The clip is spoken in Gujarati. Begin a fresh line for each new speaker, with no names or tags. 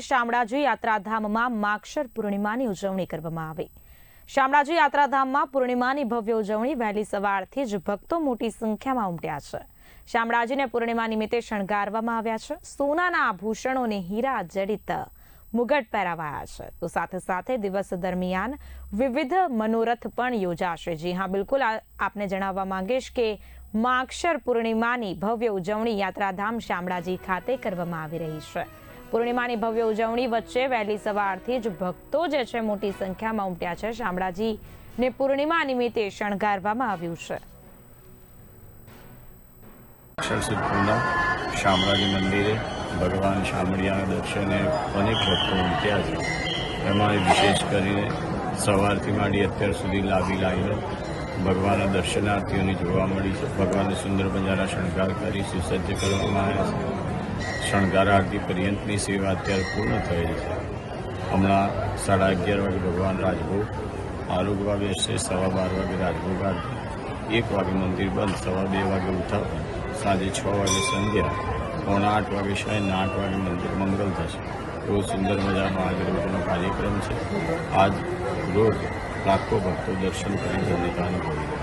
શામળાજી યાત્રાધામમાં માક્ષર પૂર્ણિમાની ઉજવણી કરવામાં આવી. શામળાજી યાત્રાધામમાં પૂર્ણિમાની ભવ્ય ઉજવણી વહેલી સવારથી જ ભક્તો મોટી સંખ્યામાં ઉમટ્યા છે. શામળાજીને પૂર્ણિમા નિમિત્તે શણગારવામાં આવ્યા છે. સોનાના આભૂષણોને હીરા જડિત મુગટ પહેરાવાયા છે. તો સાથે સાથે દિવસ દરમિયાન વિવિધ મનોરથ પણ યોજાશે. જી હા, બિલકુલ. આપને જણાવવા માંગીશ કે માક્ષર પૂર્ણિમાની ભવ્ય ઉજવણી યાત્રાધામ શામળાજી ખાતે કરવામાં આવી રહી છે. પૂર્ણિમાની ભવ્ય ઉજવણી વચ્ચે વહેલી સવારથી જ ભક્તો જે છે મોટી સંખ્યામાં ઉમટ્યા છે. શામળાજીને પૂર્ણિમા નિમિત્તે શણગારવામાં આવ્યું છે.
અક્ષરસુદ પૂનમ શામળાજી મંદિરે ભગવાન શામળિયાના દર્શને અનેક ભક્તો ઉમટ્યા છે. એમાં વિશેષ કરીને સવારથી માંડી અત્યાર સુધી લાંબી લાઈનો ભગવાનના દર્શનાર્થીઓની જોવા મળી છે. ભગવાનને સુંદર મજાના શણગાર કરી સુસજ્જ કરવામાં આવ્યા છે. શણગાર આરતી પર્યંતની સેવા અત્યારે પૂર્ણ થયેલ છે. હમણાં સાડા અગિયાર વાગે ભગવાન રાજભોગ આરોગ્ય વાગે હશે સવા બાર વાગે રાજભોગ આરતી એક વાગે મંદિર બંધ, સવા બે વાગે ઉઠાવ સાંજે છ વાગે સંધ્યા, પોણા આઠ વાગે શયન આઠ વાગે મંદિર મંગલ થશે. બહુ સુંદર મજાનો આજે કાર્યક્રમ છે. આજ રોજ લાખો ભક્તો દર્શન કરી રહ્યા છે.